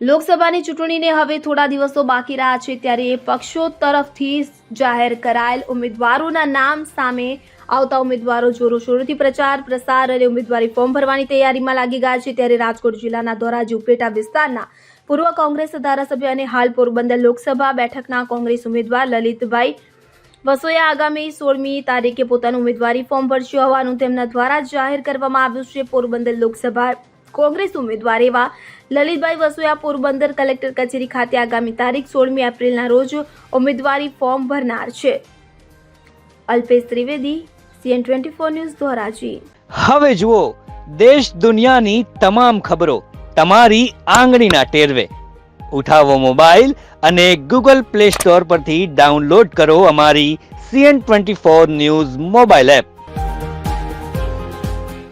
લોકસભાની ચૂંટણીને હવે થોડા દિવસો બાકી રહ્યા છે ત્યારે પક્ષો તરફથી જાહેર કરાયેલ ઉમેદવારોના નામ સામે આવતા ઉમેદવારો જોરોશોરોથી પ્રચાર, પ્રસાર અને ઉમેદવારી ફોર્મ ભરવાની તૈયારીમાં લાગી ગયા છે. ત્યારે રાજકોટ જિલ્લાના ધોરાજી, ઉપલેટા વિસ્તારના પૂર્વ કોંગ્રેસ ધારાસભ્ય અને હાલ પોરબંદર લોકસભા બેઠકના કોંગ્રેસ ઉમેદવાર લલિતભાઈ વસોયા આગામી સોળમી તારીખે પોતાનું ઉમેદવારી ફોર્મ ભરશે હોવાનું તેમના દ્વારા જાહેર કરવામાં આવ્યું છે. પોરબંદર લોકસભા કોંગ્રેસ ઉમેદવાર એવા લલિતભાઈ વસોયા પોરબંદર કલેક્ટર કચેરી ખાતે આગામી તારીખ સોળમી એપ્રિલના રોજ ઉમેદવારી ફોર્મ ભરનાર છે. Alpesh Trivedi, CN twenty four news, Dhoraji. હવે જુઓ, દેશ દુનિયાની તમામ ખબરો તમારી આંગળીના ટેરવે. ઉઠાવો મોબાઈલ અને ગૂગલ પ્લે સ્ટોર પરથી ડાઉનલોડ કરો અમારી CN twenty four news mobile app.